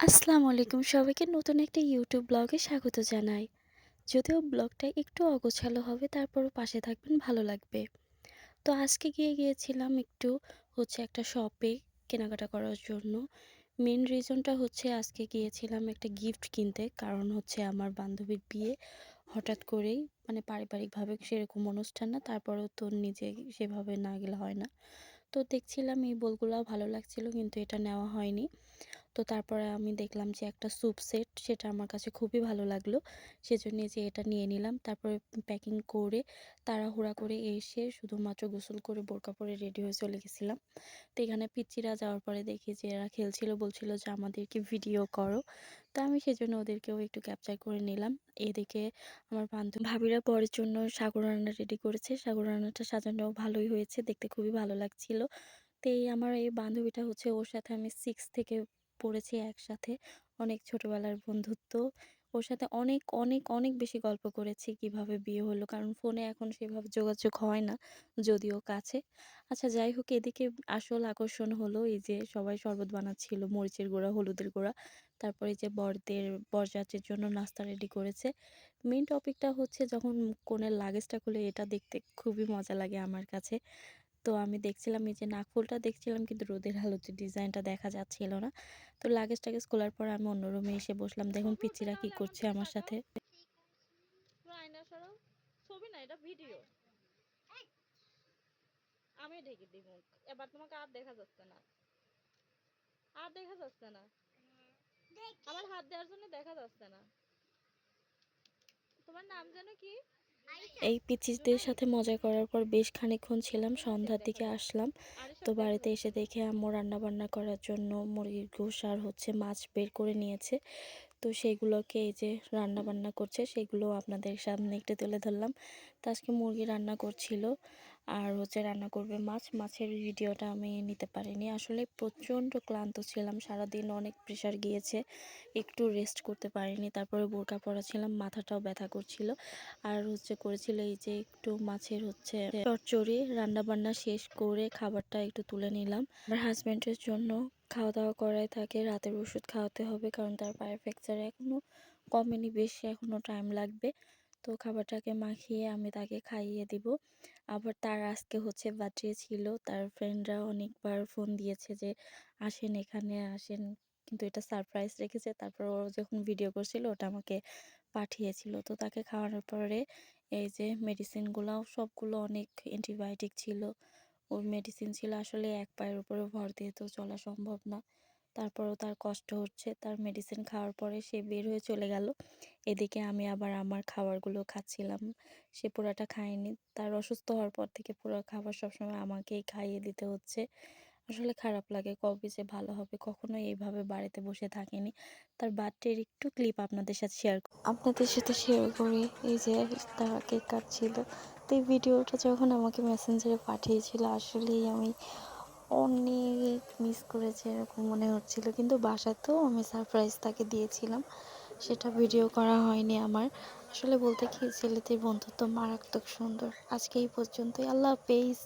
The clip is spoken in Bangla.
আসসালামু আলাইকুম। সবাইকে নতুন একটা ইউটিউব ব্লগে স্বাগত জানাই। যদিও ব্লগটা একটু অগোছালো হবে, তারপরও পাশে থাকবেন, ভালো লাগবে। তো আজকে গিয়ে গিয়েছিলাম একটু হচ্ছে একটা শপে কেনাকাটা করার জন্য। মেন রিজনটা হচ্ছে আজকে গিয়েছিলাম একটা গিফট কিনতে, কারণ হচ্ছে আমার বান্ধবীর বিয়ে। হঠাৎ করেই মানে পারিবারিকভাবে সেরকম অনুষ্ঠান না, তারপরেও তো নিজে সেভাবে না গেলে হয় না। তো দেখছিলাম এই বোলগুলোও ভালো লাগছিল, কিন্তু এটা নেওয়া হয়নি। তো তারপরে আমি দেখলাম যে একটা স্যুপ সেট সেটা আমার কাছে খুবই ভালো লাগল। সেজন্য যে এটা নিয়ে নিলাম। তারপরে প্যাকিং করে তাড়াহুড়া করে এসে শুধুমাত্র গোসল করে বোরকা পরে রেডি হয়ে চলে গেছিলাম। তো এখানে পিচ্চিরা যাওয়ার পরে দেখি যে এরা খেলছিল, বলছিল যে আমাদেরকে ভিডিও করো। তো আমি সেজন্য ওদেরকেও একটু ক্যাপচার করে নিলাম। এদিকে আমার বান্ধব ভাবিরা পরের জন্য সাগর রান্না রেডি করেছে। সাগর রান্নাটা সাজানো ভালোই হয়েছে। দেখতে খুবই ভালো লাগছিল। তো এই আমার এই বান্ধবীটা হচ্ছে ওর সাথে আমি সিক্স থেকে পড়েছি একসাথে। অনেক ছোটবেলার বন্ধুত্ব। ওর সাথে অনেক অনেক অনেক বেশি গল্প করেছি কীভাবে বিয়ে হলো। কারণ ফোনে এখন সেভাবে যোগাযোগ হয় না, যদিও কাছে। আচ্ছা যাই হোক, এদিকে আসল আকর্ষণ হলো এই যে সবাই শরবত বানাচ্ছিল, মরিচের গুঁড়া, হলুদের গুঁড়া। তারপরে যে বরদের, বরযাত্রীর জন্য নাস্তা রেডি করেছে। মেন টপিকটা হচ্ছে যখন কনের লাগেজটা খুলে, এটা দেখতে খুবই মজা লাগে আমার কাছে। তো আমি দেখছিলাম এই যে নাকফুলটা দেখছিলাম কিন্তু রোদের আলোতে ডিজাইনটা দেখা যাচ্ছিল না। তো লাগেজ টাগেজ খোলার পর আমি অন্য রুমে এসে বসলাম দেখুন পিচ্চিরা কি করছে আমার সাথে। ছবি না এটা ভিডিও আমি ঢেকে দিব এবার তোমাকে আর দেখা যাচ্ছে না। আর দেখা যাচ্ছে না। আমার হাত দেওয়ার জন্য দেখা যাচ্ছে না। তোমার নাম যেন কি? এই পিচিসদের সাথে মজা করার পর বেশ খানিকক্ষণ ছিলাম, সন্ধ্যার দিকে আসলাম। তো বাড়িতে এসে দেখে আম্মু রান্না বান্না করার জন্য মুরগির গোশ আর হচ্ছে মাছ বের করে নিয়েছে। তো সেইগুলোকে এই যে রান্না বান্না করছে, সেগুলো আপনাদের সামনে একটু তুলে ধরলাম। তো আজকে মুরগি রান্না করছিল আর হচ্ছে রান্না করবে মাছ। মাছের ভিডিওটা আমি নিতে পারিনি। আসলে প্রচণ্ড ক্লান্ত ছিলাম, সারাদিন অনেক প্রেশার গিয়েছে, একটু রেস্ট করতে পারিনি। তারপরে বোরকা পরা ছিলাম মাথাটাও ব্যথা করছিল। আর হচ্ছে করেছিল এই যে একটু মাছের হচ্ছে চচ্চড়ি। রান্না বান্না শেষ করে খাবারটা একটু তুলে নিলাম। আমার হাজব্যান্ডের জন্য খাওয়া দাওয়া করাই থাকে, রাতের ওষুধ খাওয়াতে হবে কারণ তার পায়ের ফ্র্যাকচার এখনও কমেনি, বেশি এখনও টাইম লাগবে। তো খাবারটাকে মাখিয়ে আমি তাকে খাইয়ে দিব। আবার তার আজকে হচ্ছে বার্থডে ছিল, তার ফ্রেন্ডরা অনেকবার ফোন দিয়েছে যে, আসেন এখানে, আসেন। কিন্তু এটা সারপ্রাইজ রেখেছে। তারপর ও যখন ভিডিও করছিল, ওটা আমাকে পাঠিয়েছিল। তো তাকে খাওয়ানোর পরে এই যে মেডিসিনগুলো সবগুলো অনেক অ্যান্টিবায়োটিক ছিল। ওর মেডিসিন ছিল আসলে এক পায়ের উপরে ভর দিয়ে তো চলা সম্ভব না। তারপরও তার কষ্ট হচ্ছে। তার মেডিসিন খাওয়ার পরে সে বের হয়ে চলে গেল। এদিকে আমি আবার আমার খাবারগুলো খাচ্ছিলাম। সে পুরাটা খায়নি। তার অসুস্থ হওয়ার পর থেকে পুরো খাবার সবসময় আমাকেই খাইয়ে দিতে হচ্ছে। আসলে খারাপ লাগে কবে যে ভালো হবে। কখনো এইভাবে বাড়িতে বসে থাকেনি। তার বার্থডের একটু ক্লিপ আপনাদের সাথে শেয়ার আপনাদের সাথে শেয়ার করি। এই যে তারা কেক কাটছিল। তো এই ভিডিওটা যখন আমাকে মেসেঞ্জারে পাঠিয়েছিল, আসলেই আমি অনেক মিস করেছি, এরকম মনে হচ্ছিল। কিন্তু বাসাতেও আমি সারপ্রাইজ তাকে দিয়েছিলাম। সেটা ভিডিও করা হয়নি আমার। আসলে বলতে কি ছেলেদের বন্ধুত্ব মারাত্মক সুন্দর। আজকে এই পর্যন্তই। আল্লাহ হাফেজ।